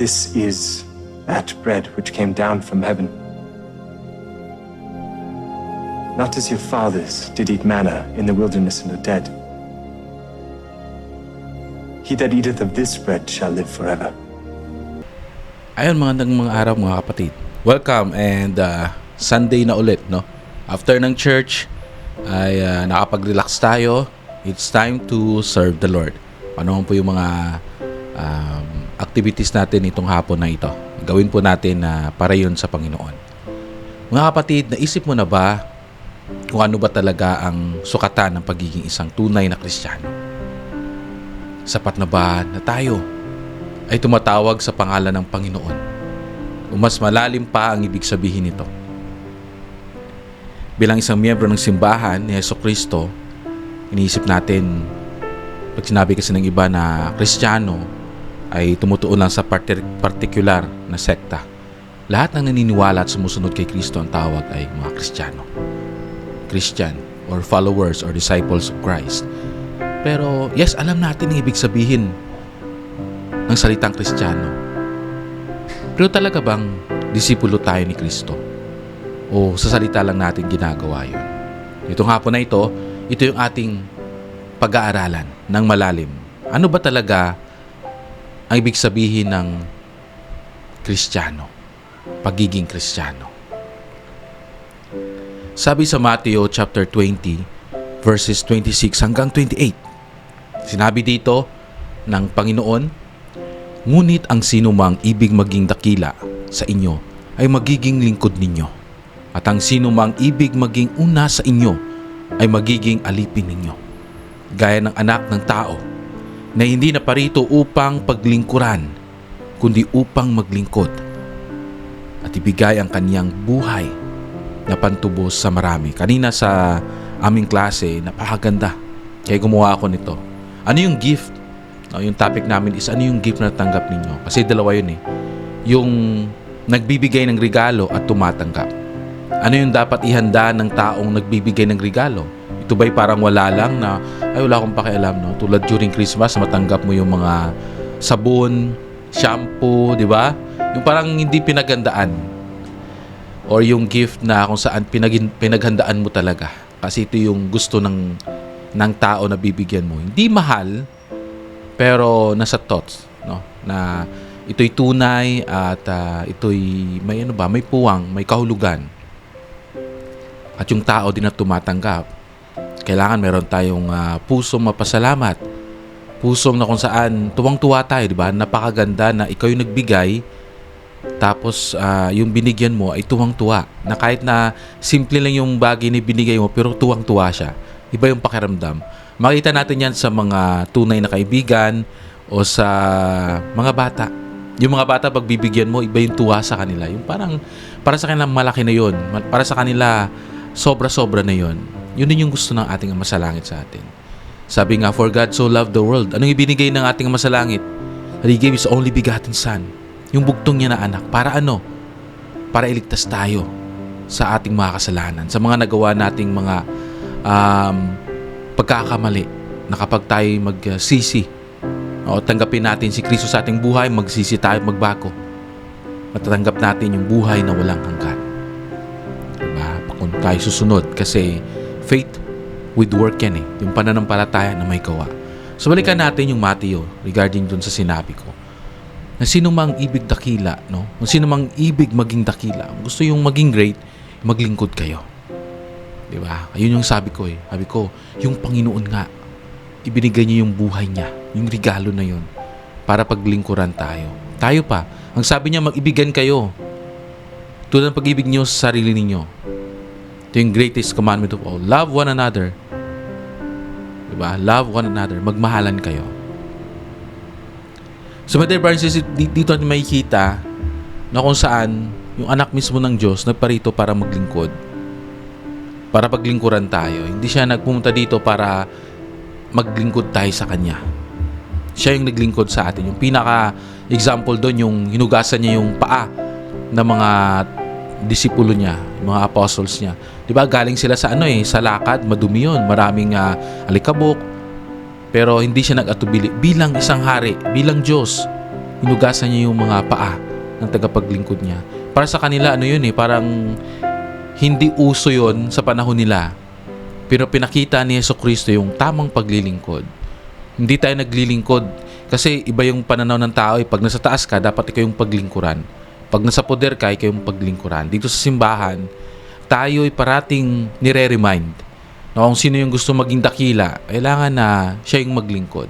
This is that bread which came down from heaven. Not as your fathers did eat manna in the wilderness and are dead. He that eateth of this bread shall live forever. Ayun, magandang mga araw mga kapatid. Welcome and uh, Sunday na ulit, no? After ng church, ay uh, nakapag-relax tayo. It's time to serve the Lord. Ano po yung mga um, activities natin itong hapon na ito. Gawin po natin na para yun sa Panginoon. Mga kapatid, naisip mo na ba kung ano ba talaga ang sukatan ng pagiging isang tunay na Kristiyano? Sapat na ba na tayo ay tumatawag sa pangalan ng Panginoon. O mas malalim pa ang ibig sabihin nito. Bilang isang miyembro ng simbahan ni Yeso Kristo, iniisip natin, pag sinabi kasi ng iba na Kristiyano, ay tumutuon lang sa parti- particular na sekta. Lahat ng naniniwala at sumusunod kay Kristo ang tawag ay mga Kristiyano. Christian or followers or disciples of Christ. Pero yes, alam natin ang ibig sabihin ng salitang Kristiyano. Pero talaga bang disipulo tayo ni Kristo? O sa salita lang natin ginagawa yun? Itong hapon na ito, ito yung ating pag-aaralan ng malalim. Ano ba talaga ang ibig sabihin ng Kristiyano? Pagiging Kristiyano. Sabi sa Matthew chapter 20 verses 26 hanggang 28. Sinabi dito ng Panginoon, Ngunit ang sinumang ibig maging dakila sa inyo ay magiging lingkod ninyo. At ang sinumang ibig maging una sa inyo ay magiging alipin ninyo. Gaya ng anak ng tao na hindi na parito upang paglingkuran, kundi upang maglingkod at ibigay ang kaniyang buhay na pantubos sa marami. Kanina sa aming klase, napakaganda. Kaya gumawa ako nito. Ano yung gift No, yung topic namin is ano yung gift na natanggap ninyo? Kasi dalawa yun eh. Yung nagbibigay ng regalo at tumatanggap. Ano yung dapat ihanda ng taong nagbibigay ng regalo? Ito ba'y parang wala lang na, ay wala akong pakialam, no? Tulad during Christmas, matanggap mo yung mga sabon, shampoo, di ba? Yung parang hindi pinagandaan. Or yung gift na kung saan pinag pinaghandaan mo talaga. Kasi ito yung gusto ng, ng tao na bibigyan mo. Hindi mahal, pero nasa thoughts no na ito'y tunay at uh, ito'y may ano ba may puwang may kahulugan at yung tao din na tumatanggap kailangan meron tayong uh, pusong mapasalamat. Pusong na kung saan tuwang-tuwa tayo di ba? Napakaganda na ikaw yung nagbigay tapos uh, yung binigyan mo ay tuwang-tuwa. Na kahit na simple lang yung bagay na binigay mo pero tuwang-tuwa siya. Iba yung pakiramdam. Makita natin yan sa mga tunay na kaibigan o sa mga bata. Yung mga bata, pag bibigyan mo, iba yung tuwa sa kanila. Yung parang, para sa kanila malaki na yon Para sa kanila, sobra-sobra na yon Yun din yung gusto ng ating Ama sa sa atin. Sabi nga, For God so loved the world. Anong ibinigay ng ating Ama sa He gave His only begotten Son. Yung bugtong niya na anak. Para ano? Para iligtas tayo sa ating mga kasalanan. Sa mga nagawa nating mga um, pagkakamali na kapag tayo magsisi o tanggapin natin si Kristo sa ating buhay, magsisi tayo magbago. Matatanggap natin yung buhay na walang hanggan. Diba? Kung tayo susunod kasi faith with work yan eh. Yung pananampalataya na may gawa. So balikan natin yung Matthew regarding dun sa sinabi ko. Na sino mang ibig dakila, no? Kung sino mang ibig maging dakila, gusto yung maging great, maglingkod kayo. Di ba? Ayun yung sabi ko eh. Sabi ko, yung Panginoon nga, ibinigay niya yung buhay niya, yung regalo na yun, para paglingkuran tayo. Tayo pa. Ang sabi niya, mag-ibigan kayo. Tulad ng pag-ibig niyo sa sarili ninyo. Ito yung greatest commandment of all. Love one another. Di ba? Love one another. Magmahalan kayo. So, my dear brothers dito natin makikita na kung saan yung anak mismo ng Diyos nagparito para maglingkod para paglingkuran tayo. Hindi siya nagpumunta dito para maglingkod tayo sa Kanya. Siya yung naglingkod sa atin. Yung pinaka example doon, yung hinugasan niya yung paa ng mga disipulo niya, mga apostles niya. 'Di ba? Galing sila sa ano eh, sa lakad, madumi 'yon, maraming uh, alikabok. Pero hindi siya nag-atubili bilang isang hari, bilang Diyos. hinugasan niya yung mga paa ng tagapaglingkod niya. Para sa kanila, ano yun eh, parang hindi uso yon sa panahon nila. Pero pinakita ni Yeso Kristo yung tamang paglilingkod. Hindi tayo naglilingkod kasi iba yung pananaw ng tao eh. Pag nasa taas ka, dapat ikaw yung paglingkuran. Pag nasa poder ka, ikaw yung paglingkuran. Dito sa simbahan, tayo ay parating nire-remind na kung sino yung gusto maging dakila, kailangan na siya yung maglingkod.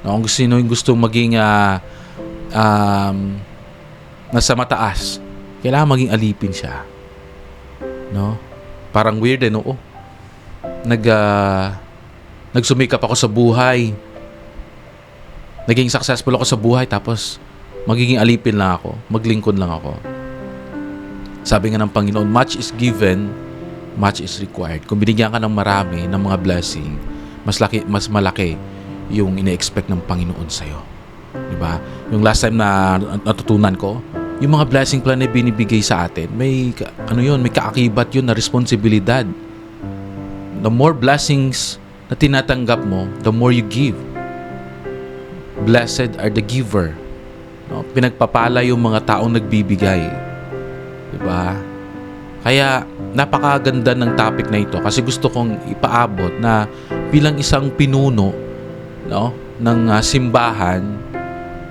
Na kung sino yung gusto maging ah, um, nasa mataas, kailangan maging alipin siya. No? Parang weird eh, no? Oh, nag, ah, nagsumikap ako sa buhay. Naging successful ako sa buhay tapos magiging alipin lang ako. Maglingkod lang ako. Sabi nga ng Panginoon, much is given, much is required. Kung binigyan ka ng marami ng mga blessing, mas laki mas malaki yung ine-expect ng Panginoon sa iyo. 'Di ba? Yung last time na natutunan ko, yung mga blessing plan na binibigay sa atin, may ano 'yun, may kaakibat 'yun na responsibilidad. The more blessings na tinatanggap mo, the more you give. Blessed are the giver. No? Pinagpapala yung mga taong nagbibigay. 'Di ba? Kaya napakaganda ng topic na ito kasi gusto kong ipaabot na bilang isang pinuno no ng ah, simbahan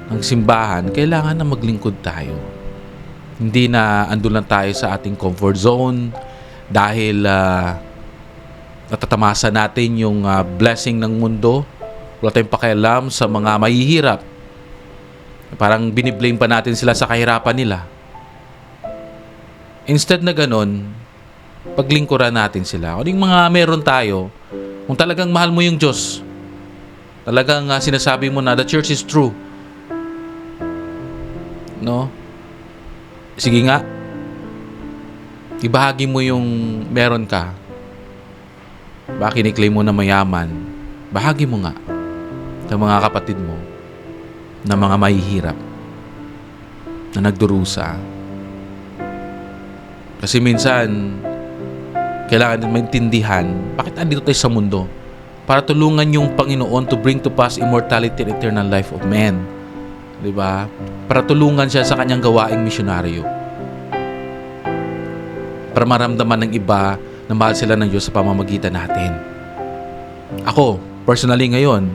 ng simbahan kailangan na maglingkod tayo. Hindi na andun lang tayo sa ating comfort zone dahil ah, natatamasa natin yung ah, blessing ng mundo. Wala tayong pakialam sa mga mahihirap. Parang biniblame pa natin sila sa kahirapan nila. Instead na ganun, paglingkuran natin sila. Kung mga meron tayo, kung talagang mahal mo yung Diyos, talagang ah, sinasabi mo na the church is true. No? Sige nga, ibahagi mo yung meron ka. Baka kiniklaim mo na mayaman, bahagi mo nga sa mga kapatid mo na mga mahihirap na nagdurusa. Kasi minsan, kailangan din maintindihan bakit andito tayo sa mundo para tulungan yung Panginoon to bring to pass immortality and eternal life of man. 'Di ba? Para tulungan siya sa kanyang gawaing misyonaryo. Para maramdaman ng iba na mahal sila ng Diyos sa pamamagitan natin. Ako, personally ngayon,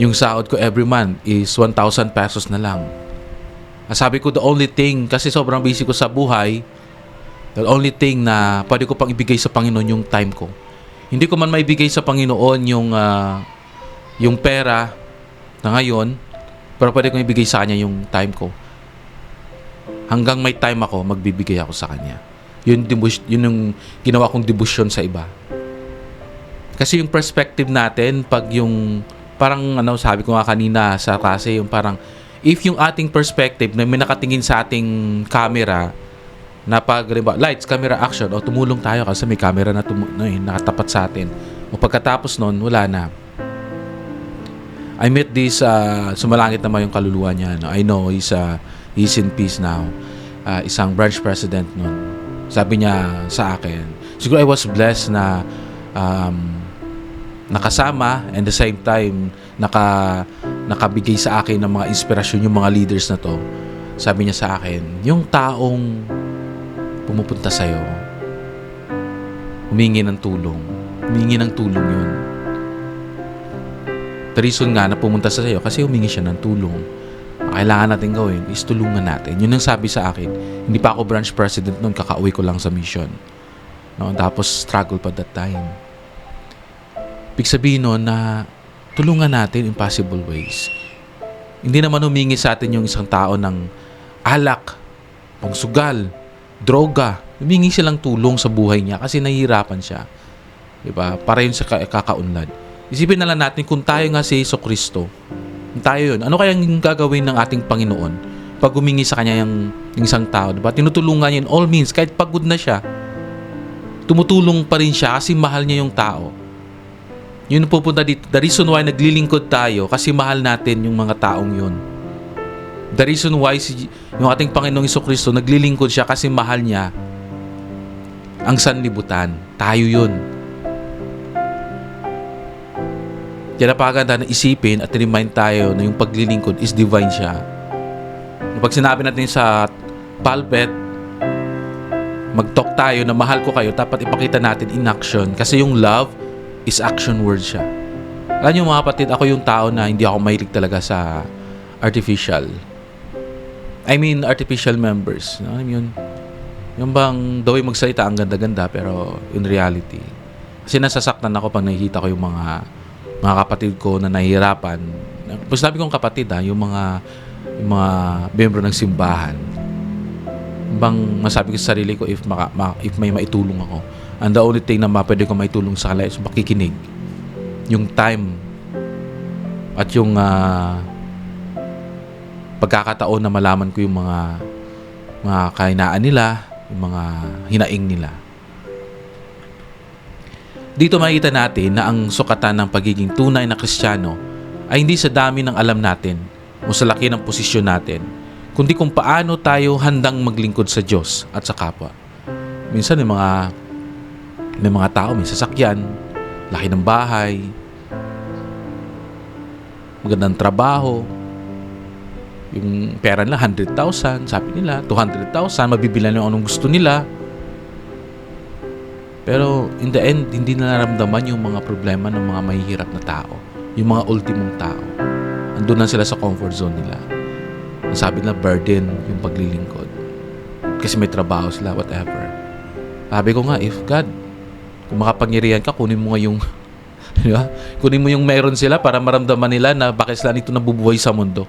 yung sahod ko every month is 1,000 pesos na lang. Sabi ko the only thing, kasi sobrang busy ko sa buhay, the only thing na pwede ko pang ibigay sa Panginoon yung time ko. Hindi ko man maibigay sa Panginoon yung ah, yung pera na ngayon, pero pwede kong ibigay sa Kanya yung time ko. Hanggang may time ako, magbibigay ako sa Kanya. Yun, yun yung ginawa kong debusyon sa iba. Kasi yung perspective natin, pag yung, parang ano, sabi ko nga kanina sa klase, yung parang, if yung ating perspective na may nakatingin sa ating camera, na pag, lights, camera, action, o tumulong tayo kasi may camera na tumu- no, eh, nakatapat sa atin. O pagkatapos nun, wala na. I met this, uh, sumalangit naman yung kaluluwa niya. No? I know he's, uh, he's in peace now. Uh, isang branch president nun. Sabi niya sa akin, siguro I was blessed na um, nakasama and the same time naka nakabigay sa akin ng mga inspirasyon yung mga leaders na to. Sabi niya sa akin, yung taong pumupunta sa'yo, humingi ng tulong. Humingi ng tulong yun. The reason nga na pumunta sa sa'yo kasi humingi siya ng tulong. Ang kailangan natin gawin is tulungan natin. Yun ang sabi sa akin. Hindi pa ako branch president noon, kakauwi ko lang sa mission. No, tapos struggle pa that time. Ibig sabihin nun na tulungan natin in possible ways. Hindi naman humingi sa atin yung isang tao ng alak, pangsugal, droga. Humingi silang tulong sa buhay niya kasi nahihirapan siya. Diba? Para yun sa ka- kakaunlad. Isipin na lang natin kung tayo nga si Yeso Kristo, tayo yun, ano kaya yung gagawin ng ating Panginoon pag humingi sa kanya yung, yung isang tao? Diba? Tinutulungan niya in all means, kahit pagod na siya, tumutulong pa rin siya kasi mahal niya yung tao. Yun pupunta dito. The reason why naglilingkod tayo kasi mahal natin yung mga taong yun. The reason why si, yung ating Panginoong Iso Kristo naglilingkod siya kasi mahal niya ang sanlibutan. Tayo yun. Kaya napakaganda na isipin at remind tayo na yung paglilingkod is divine siya. Pag sinabi natin sa pulpit, mag-talk tayo na mahal ko kayo, dapat ipakita natin in action. Kasi yung love is action word siya. Alam niyo mga kapatid, ako yung tao na hindi ako mahilig talaga sa artificial. I mean, artificial members. Mo yun? Yung bang the way magsalita ang ganda-ganda pero in reality. Kasi nasasaktan ako pag nakikita ko yung mga mga kapatid ko na nahihirapan. Pag sabi kong kapatid ha, yung mga yung mga membro ng simbahan. Bang masabi ko sa sarili ko if maka, ma- if may maitulong ako. And the only thing na ma- pwede ko maitulong sa kanila is makikinig. Yung time at yung ah, pagkakataon na malaman ko yung mga mga kainaan nila, yung mga hinaing nila. Dito makikita natin na ang sukatan ng pagiging tunay na Kristiyano ay hindi sa dami ng alam natin o sa laki ng posisyon natin, kundi kung paano tayo handang maglingkod sa Diyos at sa kapwa. Minsan may mga may mga tao, may sasakyan, laki ng bahay, magandang trabaho, yung pera nila 100,000, sabi nila 200,000, mabibilan yung anong gusto nila. Pero in the end, hindi na naramdaman yung mga problema ng mga mahihirap na tao. Yung mga ultimong tao. Andun na sila sa comfort zone nila. Ang sabi nila, burden yung paglilingkod. Kasi may trabaho sila, whatever. Sabi ko nga, if God, kung makapangyarihan ka, kunin mo nga yung di ba? Kunin mo yung meron sila para maramdaman nila na bakit sila nito nabubuhay sa mundo.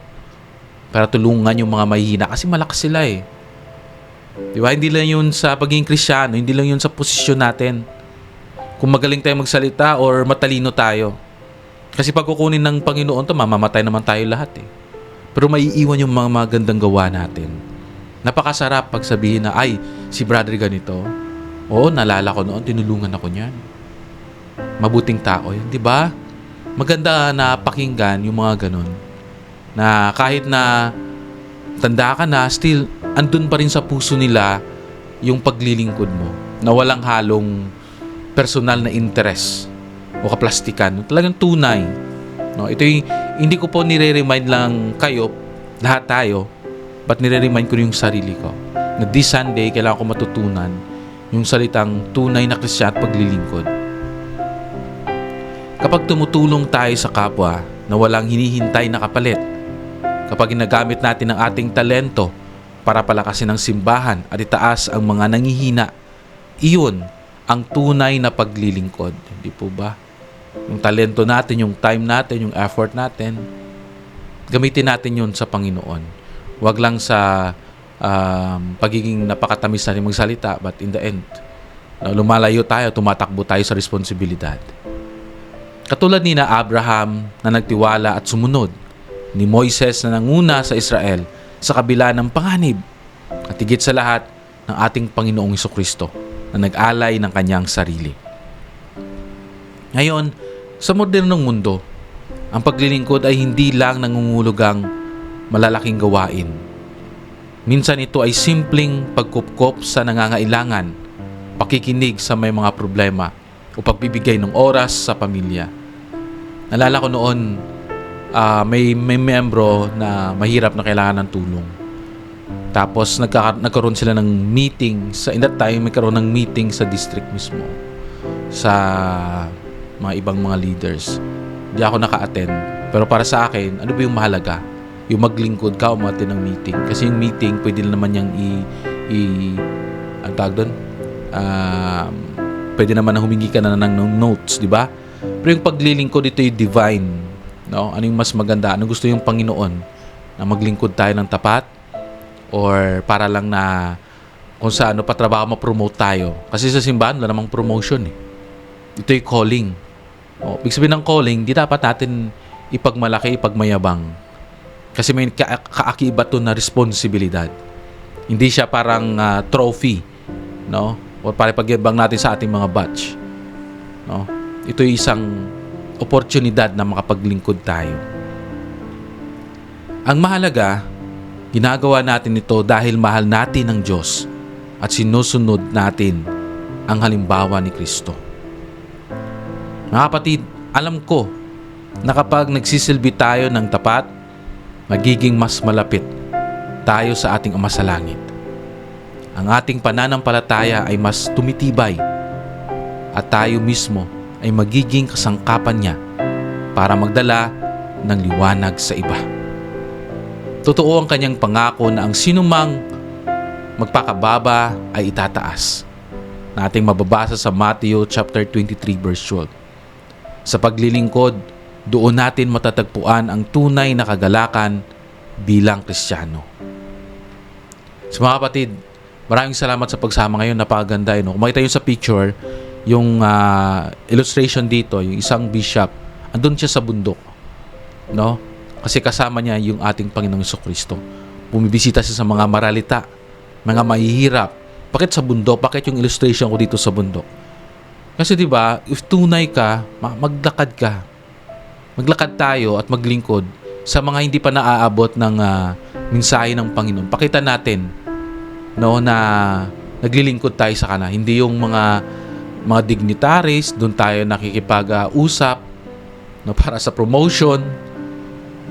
Para tulungan yung mga mahihina. Kasi malakas sila eh. Di ba? Hindi lang yun sa pagiging krisyano, hindi lang yun sa posisyon natin. Kung magaling tayo magsalita or matalino tayo. Kasi pag kukunin ng Panginoon to, mamamatay naman tayo lahat eh. Pero maiiwan yung mga magandang gawa natin. Napakasarap pag sabihin na, ay, si brother ganito. Oo, nalala ko noon, tinulungan ako niyan. Mabuting tao yan, di ba? Maganda na pakinggan yung mga ganun. Na kahit na tanda ka na, still, andun pa rin sa puso nila yung paglilingkod mo na walang halong personal na interest o kaplastikan. Talagang tunay. No, ito yung, hindi ko po nire-remind lang kayo, lahat tayo, but nire-remind ko yung sarili ko. Na this Sunday, kailangan ko matutunan yung salitang tunay na Kristiyan at paglilingkod. Kapag tumutulong tayo sa kapwa na walang hinihintay na kapalit, kapag ginagamit natin ang ating talento para palakasin ang simbahan at itaas ang mga nangihina, iyon ang tunay na paglilingkod. Hindi po ba? Yung talento natin, yung time natin, yung effort natin, gamitin natin yun sa Panginoon. Huwag lang sa um, pagiging napakatamis natin magsalita, but in the end, lumalayo tayo, tumatakbo tayo sa responsibilidad. Katulad ni na Abraham na nagtiwala at sumunod, ni Moises na nanguna sa Israel sa kabila ng panganib, at higit sa lahat ng ating Panginoong Kristo na nag-alay ng kanyang sarili. Ngayon, sa modernong mundo, ang paglilingkod ay hindi lang nangungulugang malalaking gawain. Minsan ito ay simpleng pagkupkop sa nangangailangan, pakikinig sa may mga problema o pagbibigay ng oras sa pamilya. Nalala ko noon, ah, may, may membro na mahirap na kailangan ng tulong. Tapos nagka, nagkaroon sila ng meeting sa in that time may karoon ng meeting sa district mismo sa mga ibang mga leaders. Hindi ako naka-attend. Pero para sa akin, ano ba yung mahalaga? Yung maglingkod ka, umatin ng meeting. Kasi yung meeting, pwede naman niyang i... i ang tawag doon? Um, pwede naman na humingi ka na ng notes, di ba? Pero yung paglilingkod, ito yung divine. No? Ano yung mas maganda? Ano gusto yung Panginoon? Na maglingkod tayo ng tapat? Or para lang na kung sa ano patrabaho ma-promote tayo. Kasi sa simbahan, wala namang promotion eh. Ito yung calling. O, ibig sabihin ng calling, di dapat natin ipagmalaki, ipagmayabang. Kasi may ka- kaakibat to na responsibilidad. Hindi siya parang ah, trophy, no? O para pagyabang natin sa ating mga batch. No? Ito yung isang oportunidad na makapaglingkod tayo. Ang mahalaga, ginagawa natin ito dahil mahal natin ang Diyos at sinusunod natin ang halimbawa ni Kristo. Mga kapatid, alam ko na kapag nagsisilbi tayo ng tapat, magiging mas malapit tayo sa ating Ama sa Langit. Ang ating pananampalataya ay mas tumitibay at tayo mismo ay magiging kasangkapan niya para magdala ng liwanag sa iba. Totoo ang kanyang pangako na ang sinumang magpakababa ay itataas. Na ating mababasa sa Matthew chapter 23 verse 12. Sa paglilingkod, doon natin matatagpuan ang tunay na kagalakan bilang Kristiyano. So mga kapatid, maraming salamat sa pagsama ngayon. Napakaganda yun. No? Kung makita nyo sa picture, yung ah, illustration dito, yung isang bishop, andun siya sa bundok. No? Kasi kasama niya yung ating Panginoong Kristo. Bumibisita siya sa mga maralita, mga mahihirap. Bakit sa bundok? Bakit yung illustration ko dito sa bundok? Kasi 'di ba, if tunay ka, ma- maglakad ka. Maglakad tayo at maglingkod sa mga hindi pa naaabot ng ah, mensahe ng Panginoon. Pakita natin no na naglilingkod tayo sa kana. Hindi yung mga mga dignitaries, doon tayo nakikipag-usap no para sa promotion.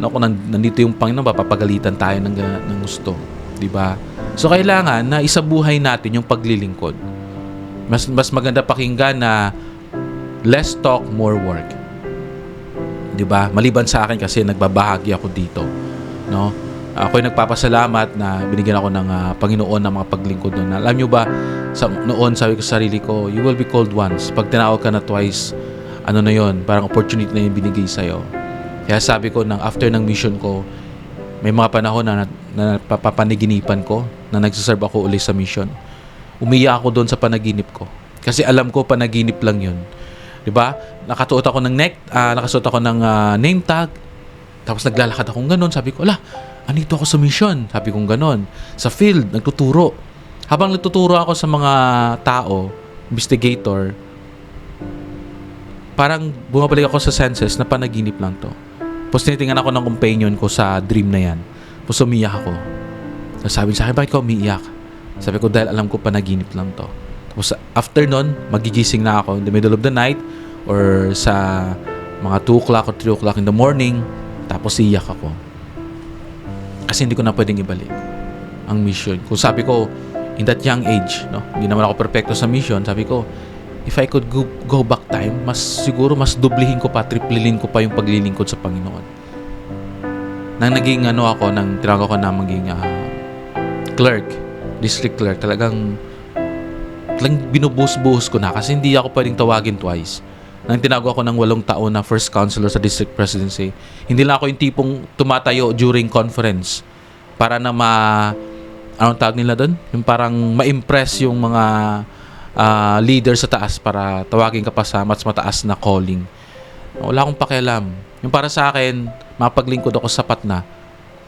No kung nan- nandito yung Panginoon, papapagalitan tayo ng ng gusto, 'di ba? So kailangan na isabuhay natin yung paglilingkod. Mas mas maganda pakinggan na less talk, more work. 'Di ba? Maliban sa akin kasi nagbabahagi ako dito, no? Ako ay nagpapasalamat na binigyan ako ng ah, Panginoon ng mga paglingkod noon. Alam nyo ba, sa, noon sabi ko sa sarili ko, you will be called once. Pag tinawag ka na twice, ano na yon parang opportunity na yung binigay sa'yo. Kaya sabi ko, nang after ng mission ko, may mga panahon na, na papanaginipan ko na nagsaserve ako uli sa mission. Umiyak ako doon sa panaginip ko. Kasi alam ko panaginip lang yun. 'Di ba? Nakatuot ako ng neck, ah, nakasuot ako ng ah, name tag. Tapos naglalakad akong ganun. Sabi ko, ala, anito ako sa mission. Sabi kong ganun. Sa field, nagtuturo. Habang nagtuturo ako sa mga tao, investigator, parang bumabalik ako sa senses na panaginip lang to. Tapos tinitingnan ako ng companion ko sa dream na yan. Tapos umiyak ako. Sabi sa akin, bakit ka umiiyak? Sabi ko, dahil alam ko panaginip lang to. Tapos after nun, magigising na ako in the middle of the night or sa mga 2 o'clock or 3 o'clock in the morning. Tapos iyak ako. Kasi hindi ko na pwedeng ibalik ang mission. Kung sabi ko, in that young age, no, hindi naman ako perfecto sa mission, sabi ko, if I could go, go back time, mas siguro mas dublihin ko pa, triplilin ko pa yung paglilingkod sa Panginoon. Nang naging ano ako, nang tinawag ako na maging ah, clerk, district clerk, talagang talagang binubuhos-buhos ko na kasi hindi ako pwedeng tawagin twice. Nang tinawag ako ng walong taon na first counselor sa district presidency, hindi lang ako yung tipong tumatayo during conference para na ma anong tawag nila doon? Yung parang ma-impress yung mga ah, leader sa taas para tawagin ka pa sa mas mataas na calling. Wala akong pakialam. Yung para sa akin, mapaglingkod ako sapat na.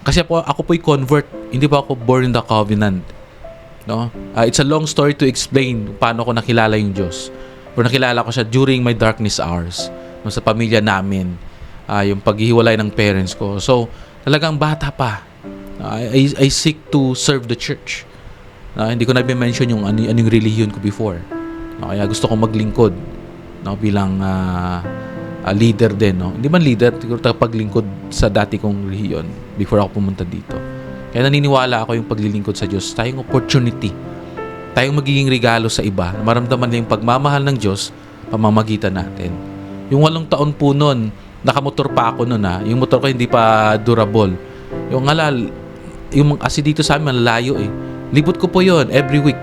Kasi po, ako po'y convert. Hindi pa ako born in the covenant. No? Ah, it's a long story to explain paano ko nakilala yung Diyos. Pero nakilala ko siya during my darkness hours. No, sa pamilya namin. Ah, yung paghihiwalay ng parents ko. So, talagang bata pa. I, I, I seek to serve the church. Ah, hindi ko na mention yung ano, anong religion ko before. No, kaya gusto kong maglingkod no, bilang ah, ah, leader din. No? Hindi man leader, siguro paglingkod sa dati kong religion before ako pumunta dito. Kaya naniniwala ako yung paglilingkod sa Diyos, tayong opportunity. Tayong magiging regalo sa iba na maramdaman nila yung pagmamahal ng Diyos pamamagitan natin. Yung walong taon po noon, nakamotor pa ako noon ha. Yung motor ko hindi pa durable. Yung halal, yung kasi dito sa amin malalayo eh. Libot ko po yon every week.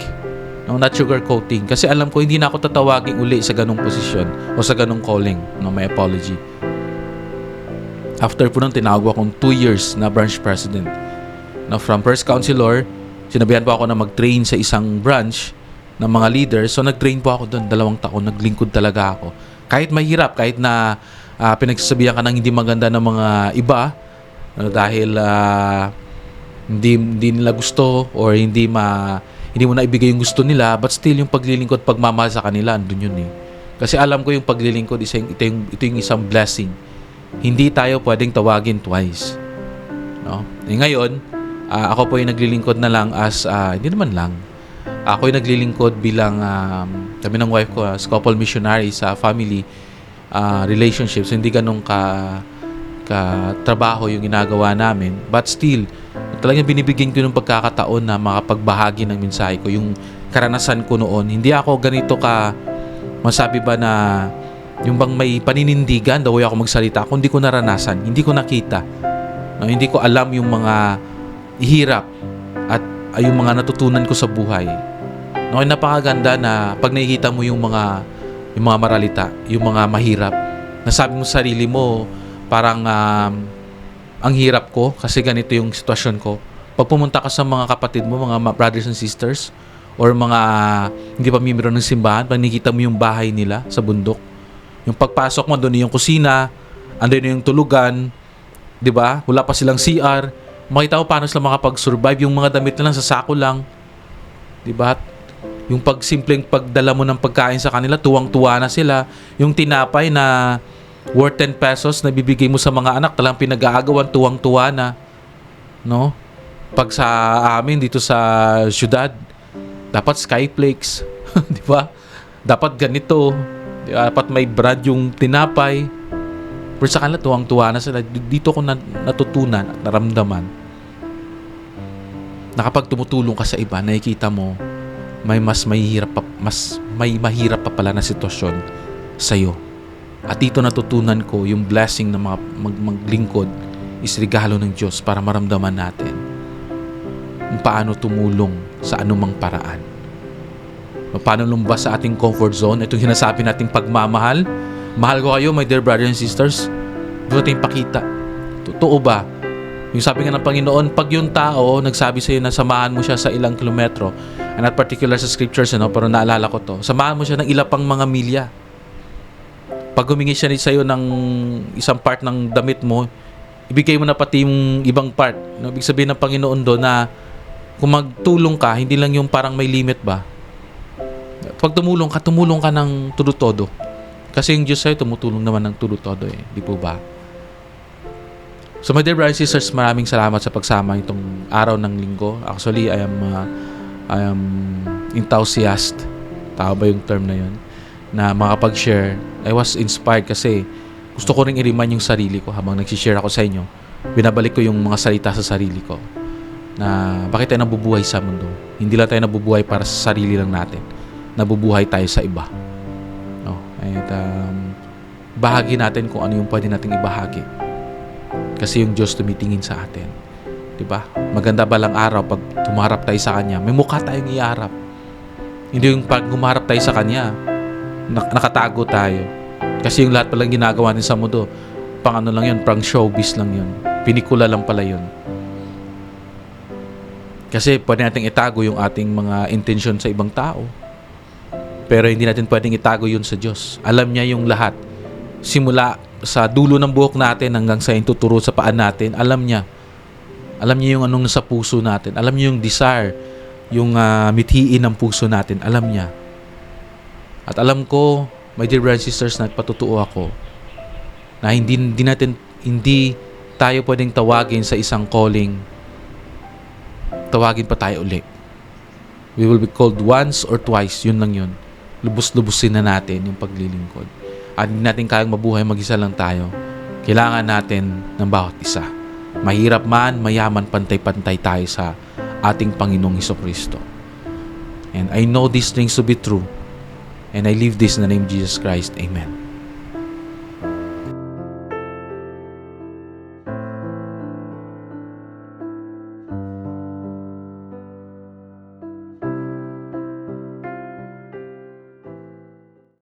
No, not sugar coating. Kasi alam ko hindi na ako tatawagin uli sa ganong posisyon o sa ganong calling. No, may apology. After po nun, tinawag akong 2 years na branch president. No, from first counselor, sinabihan po ako na mag-train sa isang branch ng mga leaders. So nag-train po ako doon, dalawang taon, naglingkod talaga ako. Kahit mahirap, kahit na ah, pinagsasabihan ka ng hindi maganda ng mga iba, ano, dahil ah, hindi, hindi nila gusto or hindi ma hindi mo na ibigay yung gusto nila but still yung paglilingkod pagmamahal sa kanila andun yun eh. Kasi alam ko yung paglilingkod isa, ito, yung, ito yung isang blessing. Hindi tayo pwedeng tawagin twice. No? Eh, ngayon ah, ako po yung naglilingkod na lang as ah, hindi naman lang ako yung naglilingkod bilang um, kami ng wife ko as couple missionary sa family ah, relationships, hindi ganun ka ka trabaho yung ginagawa namin. But still, talagang binibigyan ko ng pagkakataon na makapagbahagi ng mensahe ko, yung karanasan ko noon. Hindi ako ganito ka masabi ba na yung bang may paninindigan daw ako magsalita kung hindi ko naranasan, hindi ko nakita. No, hindi ko alam yung mga hirap at ay, yung mga natutunan ko sa buhay. No, napakaganda na pag nakikita mo yung mga yung mga maralita, yung mga mahirap, nasabi mo sa sarili mo, parang um, ang hirap ko kasi ganito yung sitwasyon ko. Pag pumunta ka sa mga kapatid mo, mga brothers and sisters, or mga hindi pa miyembro ng simbahan, pag nakikita mo yung bahay nila sa bundok, yung pagpasok mo, doon yung kusina, andun yung tulugan, di ba? Wala pa silang CR. Makita mo paano sila makapag-survive. Yung mga damit na lang sa sako lang. Di ba? Yung pag simpleng pagdala mo ng pagkain sa kanila, tuwang-tuwa na sila. Yung tinapay na worth 10 pesos na bibigay mo sa mga anak, talang pinag-aagawan, tuwang-tuwa na. No? Pag sa amin dito sa syudad, dapat skyflakes. di ba? Dapat ganito. Dapat may brand yung tinapay. Pero sa kanila, tuwang-tuwa na sila. Dito ko na, natutunan at naramdaman na kapag tumutulong ka sa iba, nakikita mo may mas mahirap pa, mas may mahirap pa pala na sitwasyon sa iyo. At dito natutunan ko yung blessing ng mga mag, maglingkod is regalo ng Diyos para maramdaman natin kung paano tumulong sa anumang paraan. Paano lumabas sa ating comfort zone. Itong sinasabi nating pagmamahal. Mahal ko kayo, my dear brothers and sisters. Gusto natin pakita. Totoo ba? Yung sabi nga ng Panginoon, pag yung tao nagsabi sa iyo na samahan mo siya sa ilang kilometro, and not particular sa scriptures, ano, pero naalala ko to, samahan mo siya ng ilang pang mga milya. Pag humingi siya sa iyo ng isang part ng damit mo, ibigay mo na pati yung ibang part. No? Ibig sabihin ng Panginoon doon na kung magtulong ka, hindi lang yung parang may limit ba? Pag tumulong ka, tumulong ka ng todo-todo. Kasi yung Diyos sa'yo tumutulong naman ng todo-todo eh. Di po ba? So my dear brothers and sisters, maraming salamat sa pagsama itong araw ng linggo. Actually, I am uh, I am enthusiast. Tama ba yung term na yun? Na makapag-share. I was inspired kasi gusto ko rin i-remind yung sarili ko habang nagsishare ako sa inyo. Binabalik ko yung mga salita sa sarili ko na bakit tayo nabubuhay sa mundo. Hindi lang tayo nabubuhay para sa sarili lang natin. Nabubuhay tayo sa iba. No? At um, bahagi natin kung ano yung pwede nating ibahagi. Kasi yung Diyos tumitingin sa atin. 'Di ba? Maganda ba lang araw pag tumarap tayo sa Kanya, may mukha tayong iharap. Hindi yung pag humarap tayo sa Kanya, nak- nakatago tayo. Kasi yung lahat palang ginagawa niya sa mundo, pang ano lang yun, pang showbiz lang yun. Pinikula lang pala yun. Kasi pwede nating itago yung ating mga intensyon sa ibang tao. Pero hindi natin pwedeng itago yun sa Diyos. Alam niya yung lahat. Simula sa dulo ng buhok natin hanggang sa intuturo sa paan natin, alam niya. Alam niya yung anong nasa puso natin. Alam niya yung desire, yung ah, mithiin ng puso natin. Alam niya. At alam ko, my dear brothers and sisters, nagpatutuo ako na hindi, hindi natin, hindi tayo pwedeng tawagin sa isang calling. Tawagin pa tayo uli. We will be called once or twice. Yun lang yun. Lubos-lubusin na natin yung paglilingkod. At hindi natin kayang mabuhay mag-isa lang tayo. Kailangan natin ng bawat isa. Mahirap man, mayaman, pantay-pantay tayo sa ating Panginoong Heso Kristo. And I know these things to be true. And I leave this in the name of Jesus Christ. Amen.